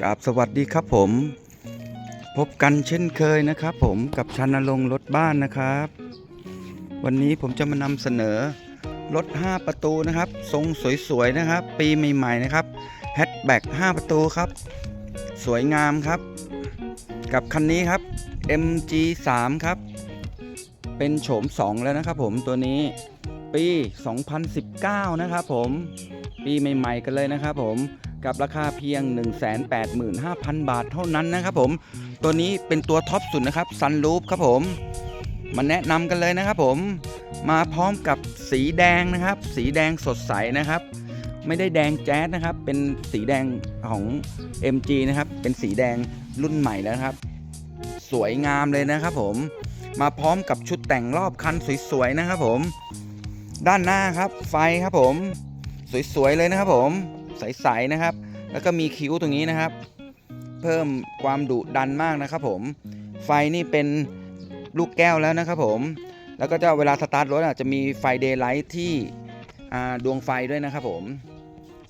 กราบสวัสดีครับผม พบกันเช่นเคยนะครับผมกับชันลงรถบ้านนะครับ วันนี้ผมจะมานำเสนอรถ 5 ประตูนะครับ ทรงสวยๆนะครับ ปีใหม่ๆนะครับแฮชแบ็ก5ประตูครับ สวยงามครับ กับคันนี้ครับ MG3 ครับ เป็นโฉม 2 แล้วนะครับผมตัวนี้ปี 2019 นะครับผม ปีใหม่ ๆ กันเลยนะครับผม กับราคาเพียง 185,000 บาทเท่านั้นนะครับผม ตัวนี้เป็นตัวท็อปสุดนะครับซันรูฟครับผมมาแนะนำกันเลยนะครับผมมาพร้อมกับสีแดงนะครับ สีแดงสดใสนะครับ ไม่ได้แดงแจ๊ดนะครับ เป็นสีแดงของ MG นะครับ เป็นสีแดงรุ่นใหม่แล้วครับ สวยงามเลยนะครับผมมาพร้อมกับชุดแต่งรอบคันสวยๆนะครับผม ด้านหน้าครับไฟครับผม สวยๆเลยนะครับผม ใสๆนะครับ แล้วก็มีคิ้วตรงนี้นะครับ เพิ่มความดุดันมากนะครับผม ไฟนี่เป็นลูกแก้วแล้วนะครับผม แล้วก็จะเวลาสตาร์ทรถอะจะมีไฟเดย์ไลท์ที่ดวงไฟด้วยนะครับผม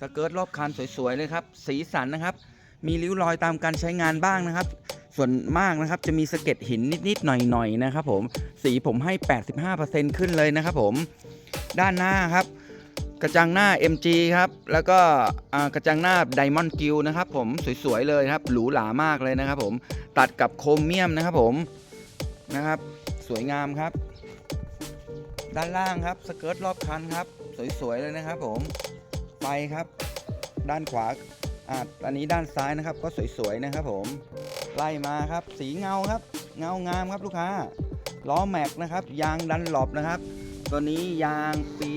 สเกิร์ตรอบคันสวยๆเลยครับ สีสันนะครับ มีริ้วรอยตามการใช้งานบ้างนะครับ ส่วนมากนะครับจะมีสะเก็ดหินนิดๆหน่อยๆนะครับผม สีผมให้ 85%ขึ้นเลยนะครับผม ด้านหน้าครับ กระจังหน้า MG ครับ แล้วก็กระจังหน้า Diamond g i l นะครับผมสวยๆเลยครับหรูหรามากเลยนะครับผมตัดกับโครเมียมนะครับผมนะครับ สวยงามครับ ด้านล่างครับสเกิร์ตรอบคันครับ สวยๆเลยนะครับผมไฟครับ ด้านขวาอ่าอันนี้ด้านซ้ายนะครับ ก็สวยๆนะครับผมไล่มาครับ สีเงาครับ เงางามครับลูกค้าล้อแม็กนะครับ ยางดันหลบนะครับ ตัวนี้ยางปี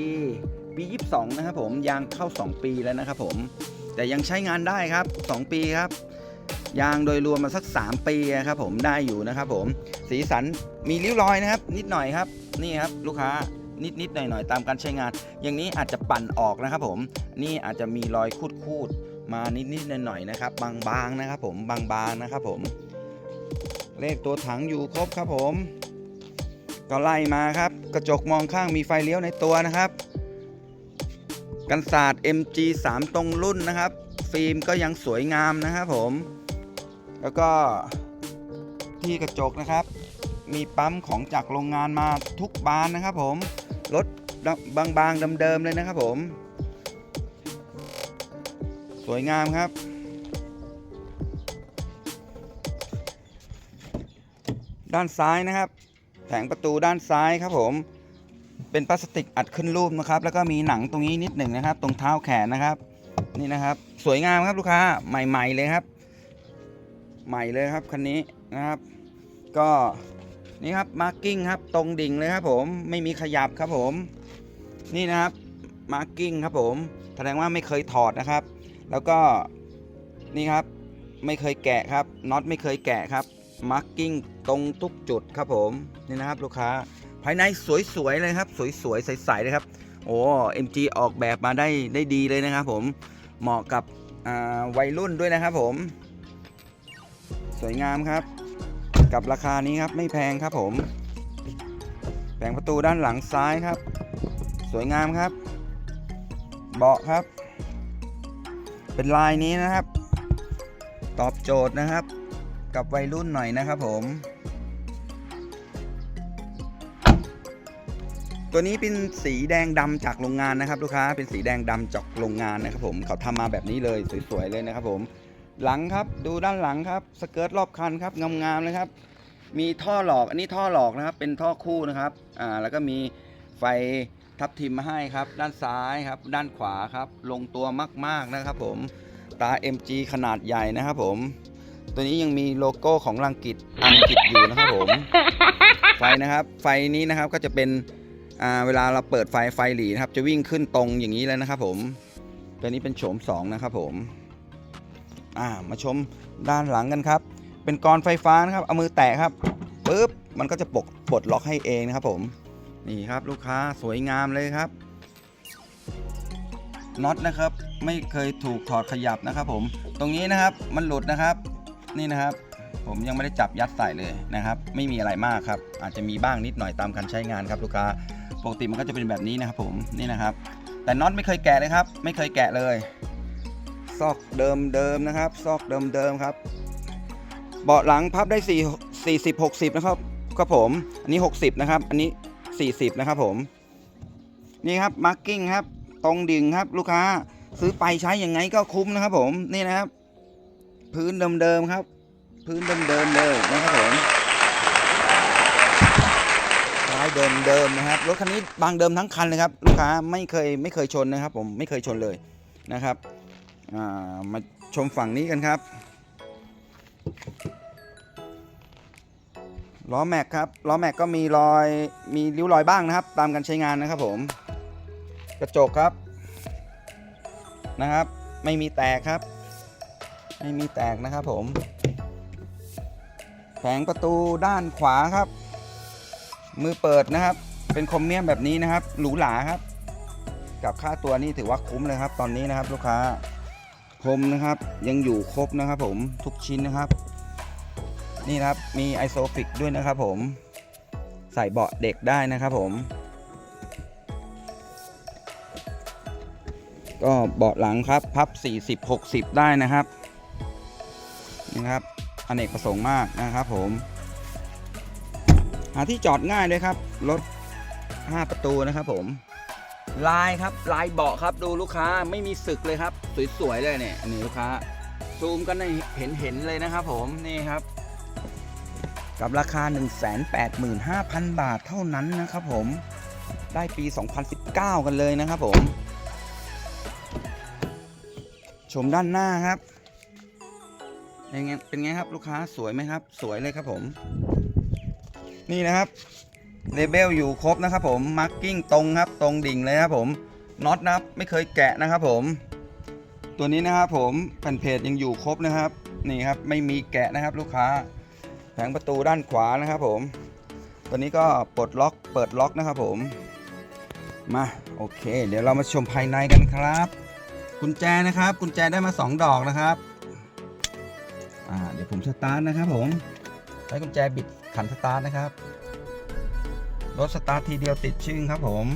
ปี22 นะครับผมยางเข้า 2 ปีแล้วนะครับผมแต่ยังใช้งานได้ครับ 2 ปีครับ ยางโดยรวมมาสัก 3 ปีครับผมได้อยู่นะครับผมสีสันมีริ้วรอยนะครับ นิดหน่อยครับนี่ครับลูกค้านิดนิดหน่อยหน่อยตามการใช้งาน อย่างนี้อาจจะปั่นออกนะครับผมนี่อาจจะมีรอยคูดคูดๆมานิดนิดหน่อยหน่อยนะครับ บางๆนะครับผมบางๆนะครับผม เลขตัวถังอยู่ครบครับผม ก็ไล่มาครับ กระจกมองข้างมีไฟเลี้ยวในตัวนะครับ กันศาสตร์ MG 3 ตรงรุ่นนะครับ ฟิล์มก็ยังสวยงามนะครับผม แล้วก็ที่กระจกนะครับ มีปั๊มของจากโรงงานมาทุกบานนะครับผม รถบางๆเดิมๆเลยนะครับผม สวยงามครับด้านซ้ายนะครับ แผงประตูด้านซ้ายครับผม เป็นพลาสติกอัดขึ้นรูปนะครับ แล้วก็มีหนังตรงนี้นิดหนึ่งนะครับ ตรงเท้าแขนนะครับ นี่นะครับ สวยงามครับลูกค้าใหม่ ๆ เลยครับ ใหม่เลยครับคันนี้นะครับ ก็นี่ครับมาร์กิ้งครับตรงดิ่งเลยครับผมไม่มีขยับครับผม นี่นะครับมาร์กิ้งครับผมแสดงว่าไม่เคยถอดนะครับ แล้วก็นี่ครับไม่เคยแกะครับน็อตไม่เคยแกะครับมาร์กิ้งตรงทุกจุดครับผมนี่นะครับลูกค้า ภายในสวยๆเลยครับ สวยๆใสๆเลยครับ โอ้ MG ออกแบบมาได้ได้ดีเลยนะครับผมเหมาะกับวัยรุ่นด้วยนะครับผม สวยงามครับ กับราคานี้ครับไม่แพงครับผมแผงประตูด้านหลังซ้ายครับ สวยงามครับ เบาะครับ เป็นลายนี้นะครับ ตอบโจทย์นะครับ กับวัยรุ่นหน่อยนะครับผม ตัวนี้เป็นสีแดงดำจากโรงงานนะครับ ลูกค้าเป็นสีแดงดำจากโรงงานนะครับ ผมเขาทำมาแบบนี้เลยสวยๆเลยนะครับ ผมหลังครับดูด้านหลังครับสเกิร์ตรอบคันครับงามๆเลยครับ มีท่อหลอกอันนี้ท่อหลอกนะครับ เป็นท่อคู่นะครับอ่าแล้วก็มีไฟทับทิมมาให้ครับ ด้านซ้ายครับ ด้านขวาครับ ลงตัวมากๆนะครับ ผมตา MG ขนาดใหญ่นะครับ ผม ตัวนี้ยังมีโลโก้ของลังกิตอังกฤษอยู่นะครับ ผม ไฟนะครับ ไฟนี้นะครับก็จะเป็น เวลาเราเปิดไฟไฟหลีนะครับ จะวิ่งขึ้นตรงอย่างนี้เลยนะครับผม ตัวนี้เป็นโฉม 2 นะครับผมามาชมด้านหลังกันครับ เป็นกรไฟฟ้านะครับเอามือแตะครับปุ๊บมันก็จะปลดปลดล็อกให้เองนะครับผมนี่ครับลูกค้าสวยงามเลยครับน็อตนะครับไม่เคยถูกถอดขยับนะครับ ผมตรงนี้นะครับมันหลุดนะครับ นี่นะครับ ผมยังไม่ได้จับยัดใส่เลยนะครับ ไม่มีอะไรมากครับ อาจจะมีบ้างนิดหน่อยตามการใช้งานครับลูกค้า ปกติมันก็จะเป็นแบบนี้นะครับผมนี่นะครับ แต่น็อตไม่เคยแกะเลยครับ ไม่เคยแกะเลย ซอกเดิมเดิมนะครับ ซอกเดิมเดิมครับ เบาะหลังพับได้4 40 60นะครับครับผม อันนี้ 60 นะครับ อันนี้ 40 นะครับผม นี่ครับมาร์กิ้งครับ ตรงดิ่งครับ ลูกค้าซื้อไปใช้ยังไงก็คุ้มนะครับผมนี่นะครับ พื้นเดิมๆครับ พื้นเดิมๆเลยนะครับผมายเดิมๆนะครับรถคันนี้บางเดิมทั้งคันเลยครับลูกค้าไม่เคยไม่เคยชนนะครับ ผมไม่เคยชนเลยนะครับามาชมฝั่งนี้กันครับล้อแม็กครับล้อแม็กก็มีรอยมีริ้วรอยบ้างนะครับ ตามการใช้งานนะครับ ผม กระจกครับนะครับ ไม่มีแตกครับ ไม่มีแตกนะครับผมแผงประตูด้านขวาครับ มือเปิดนะครับ เป็นคอมเมียมแบบนี้นะครับ หรูหราครับ กับค่าตัวนี้ถือว่าคุ้มเลยครับ ตอนนี้นะครับลูกค้าพรมนะครับ ยังอยู่ครบนะครับ ผมทุกชิ้นนะครับ นี่ครับมีไอโซฟิกด้วยนะครับ ผมใส่เบาะเด็กได้นะครับ ผม ก็เบาะหลังครับ พับ 40 60 ได้นะครับนี่ครับอเนกประสงค์มากนะครับผม หาที่จอดง่ายเลยครับ รถ 5 ประตูนะครับผม ลายครับลายเบาะครับดูลูกค้าไม่มีสึกเลยครับ สวยๆเลยเนี่ยอันนี้ลูกค้า ซูมกันให้เห็นเห็นๆเลยนะครับผมนี่ครับ กับราคา 185,000 บาทเท่านั้นนะครับผมได้ปี 2019 กันเลยนะครับผม ชมด้านหน้าครับเป็นไงเป็นไงครับลูกค้าสวยไหมครับ สวยเลยครับผม นี่นะครับเลเบลอยู่ครบนะครับผมมาร์กิ้งตรงครับตรงดิ่งเลยครับผมน็อตนะครับไม่เคยแกะนะครับผม ตัวนี้นะครับผมแผ่นเพจยังอยู่ครบนะครับนี่ครับไม่มีแกะนะครับลูกค้าแผงประตูด้านขวานะครับผม ตัวนี้ก็ปลดล็อกเปิดล็อกนะครับผมมาโอเค เดี๋ยวเรามาชมภายในกันครับ กุญแจนะครับ กุญแจได้มา 2 ดอกนะครับอ่าเดี๋ยวผมสตาร์ทนะครับผม ใช้กุญแจบิดขันสตาร์ทนะครับ รถสตาร์ททีเดียวติดชึ่งครับผม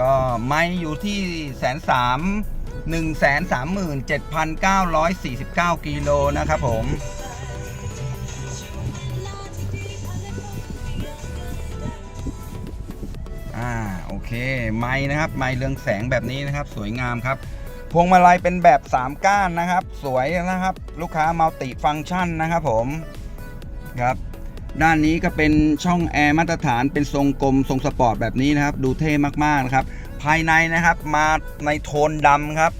ก็ไม่อยู่ที่แสนสามหนึ่งแสนสามหมื่นเจ็ดพันเก้าร้อยสี่สิบเก้ากิโลนะครับผมอ่าโอเค ไม้นะครับ ไม้เรืองแสงแบบนี้นะครับ สวยงามครับ พวงมาลัยเป็นแบบ 3 ก้านนะครับ สวยนะครับ ลูกค้ามัลติฟังก์ชันนะครับผม ครับด้านนี้ก็เป็นช่องแอร์มาตรฐานเป็นทรงกลมทรงสปอร์ตแบบนี้นะครับ ดูเท่มากๆนะครับ ภายในนะครับมาในโทนดำครับ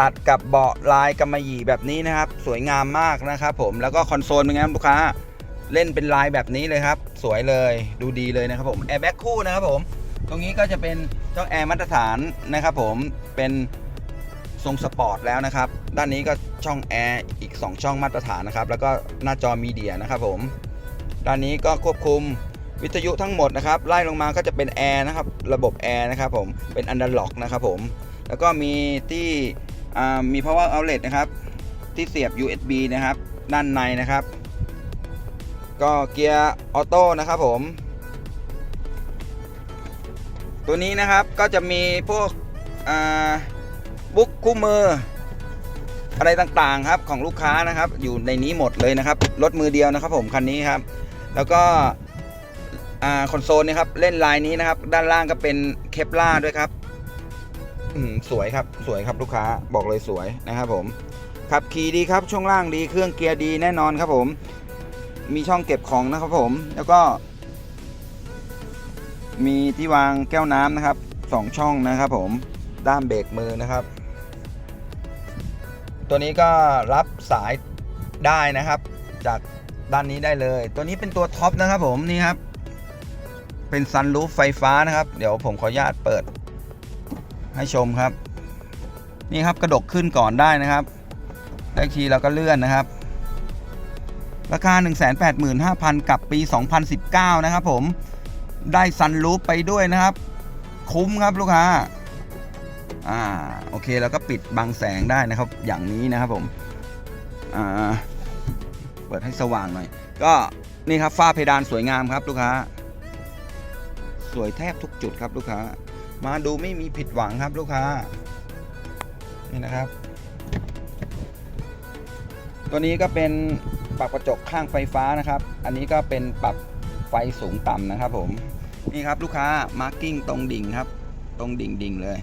ตัดกับเบาะลายกำมะหยี่แบบนี้นะครับ สวยงามมากนะครับ ผมแล้วก็คอนโซลเป็นไงครับลูกค้าเล่นเป็นลายแบบนี้เลยครับ สวยเลยดูดีเลยนะครับผมแอร์แบ็กคู่นะครับผม ตรงนี้ก็จะเป็นช่องแอร์มาตรฐานนะครับผมเป็น ทรงสปอร์ตแล้วนะครับ ด้านนี้ก็ช่องแอร์อีก 2 ช่องมาตรฐานนะครับ แล้วก็หน้าจอมีเดียนะครับผม ด้านนี้ก็ควบคุมวิทยุทั้งหมดนะครับ ไล่ลงมาก็จะเป็นแอร์นะครับ ระบบแอร์นะครับผม เป็นอันดัล็อกนะครับผม แล้วก็มีที่อ่ามี power outlet นะครับ ที่เสียบ USB นะครับ ด้านในนะครับ ก็เกียร์ออโต้นะครับผม ตัวนี้นะครับก็จะมีพวกอ่า บุ๊กคู่มือ อะไรต่างๆครับของลูกค้านะครับ อยู่ในนี้หมดเลยนะครับรถมือเดียวนะครับ ผมคันนี้ครับ แล้วก็คอนโซลนะครับเล่นลายนี้นะครับ ด้านล่างก็เป็นเคปล่าด้วยครับอืมสวยครับสวยครับลูกค้าบอกเลยสวยนะครับ ผมขับขี่ดีครับช่วงล่างดีเครื่องเกียร์ดีแน่นอนครับ ผม มีช่องเก็บของนะครับ ผมแล้วก็ มีที่วางแก้วน้ำนะครับสองช่องนะครับ ผมด้ามเบรกมือนะครับ ตัวนี้ก็รับสายได้นะครับ จากด้านนี้ได้เลย ตัวนี้เป็นตัวท็อปนะครับผมนี่ครับ เป็นซันรูฟไฟฟ้านะครับ เดี๋ยวผมขออนุญาตเปิด ให้ชมครับ นี่ครับกระดกขึ้นก่อนได้นะครับได้อีกทีเราก็เลื่อนนะครับราคา 185,000 กับปี 2019 นะครับผม ได้ซันรูปไปด้วยนะครับ คุ้มครับลูกค้า อ่าโอเคแล้วก็ปิดบังแสงได้นะครับ อย่างนี้นะครับผมอ่าเปิดให้สว่างหน่อย ก็นี่ครับฝ้าเพดานสวยงามครับลูกค้า สวยแทบทุกจุดครับลูกค้า มาดูไม่มีผิดหวังครับลูกค้านี่นะครับ ตัวนี้ก็เป็นปรับกระจกข้างไฟฟ้านะครับ อันนี้ก็เป็นปรับไฟสูงต่ำนะครับผมนี่ครับลูกค้ามาร์กิ้งตรงดิ่งครับ ตรงดิ่งดิ่งเลย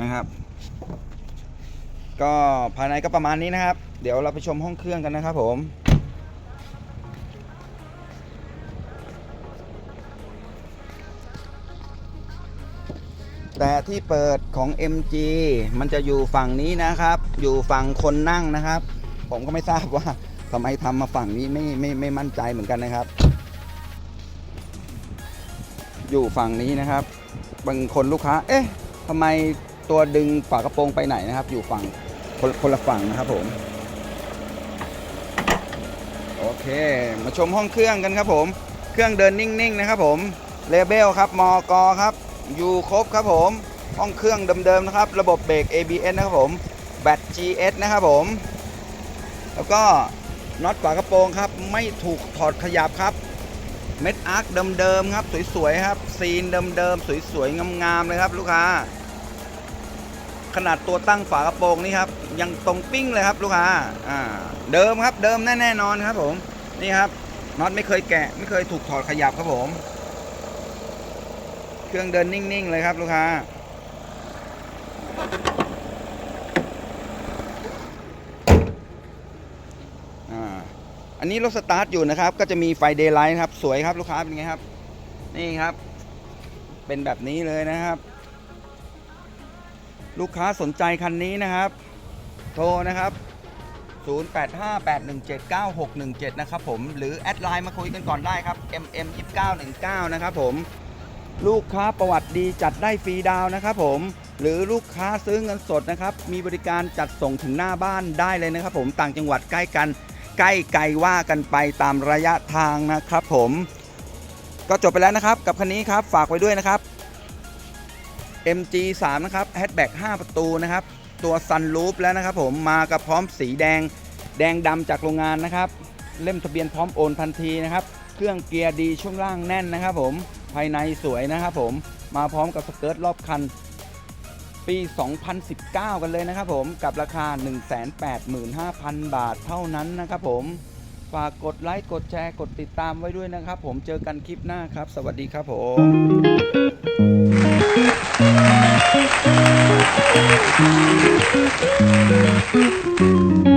นะครับ ก็ภายในก็ประมาณนี้นะครับ เดี๋ยวเราไปชมห้องเครื่องกันนะครับผมแต่ที่เปิดของ MG มันจะอยู่ฝั่งนี้นะครับ อยู่ฝั่งคนนั่งนะครับ ผมก็ไม่ทราบว่าทำไมทำมาฝั่งนี้ไม่ไม่ไม่มั่นใจเหมือนกันนะครับ อยู่ฝั่งนี้นะครับ บางคนลูกค้า เอ๊ะทำไม ตัวดึงฝากระโปรงไปไหนนะครับ อยู่ฝั่งคนคนละฝั่งนะครับผม โอเค มาชมห้องเครื่องกันครับผม เครื่องเดินนิ่งๆนะครับผมเลเบลครับมอกครับอยู่ครบครับผม ห้องเครื่องเดิมๆนะครับ ระบบเบรก ABS นะครับผมแบต GS นะครับผม แล้วก็น็อตฝากระโปรงครับ ไม่ถูกถอดขยับครับ เม็ดอาร์คเดิมๆครับ สวยๆครับ ซีนเดิมๆสวยๆงามๆเลยครับ ลูกค้า ขนาดตัวตั้งฝากระโปรงนี่ครับยังตรงปิ้งเลยครับลูกค้าอ่าเดิมครับเดิมแน่ๆนอนครับผมนี่ครับน็อตไม่เคยแกะ ไม่เคยถูกถอดขยับครับผม เครื่องเดินนิ่งๆเลยครับลูกค้าอันนี้รถสตาร์ทอยู่นะครับ ก็จะมีไฟเดย์ไลท์ครับ สวยครับลูกค้าเป็นไงครับ นี่ครับ เป็นแบบนี้เลยนะครับ ลูกค้าสนใจคันนี้นะครับ โทรนะครับ 0858179617 นะครับผม หรือแอดไลน์มาคุยกันก่อนได้ครับ mm2919 นะครับผม ลูกค้าประวัติดีจัดได้ฟรีดาวน์นะครับผม หรือลูกค้าซื้อเงินสดนะครับ มีบริการจัดส่งถึงหน้าบ้านได้เลยนะครับผม ต่างจังหวัดใกล้กัน ใกล้ไกลว่ากันไปตามระยะทางนะครับผม ก็จบไปแล้วนะครับ กับคันนี้ครับ ฝากไว้ด้วยนะครับ MG3 นะครับแฮชแบ็ก5ประตูนะครับ ตัวซันรูปแล้วนะครับผมมากับพร้อมสีแดงแดงดำจากโรงงานนะครับ เล่มทะเบียนพร้อมโอนทันทีนะครับ เครื่องเกียร์ดีช่วงล่างแน่นนะครับผมภายในสวยนะครับผมมาพร้อมกับสเกิร์ตรอบคันปี 2019 กันเลยนะครับผมกับราคา 185,000 บาทเท่านั้นนะครับผมฝากกดไลค์กดแชร์กดติดตามไว้ด้วยนะครับผมเจอกันคลิปหน้าครับ สวัสดีครับผม Thank you.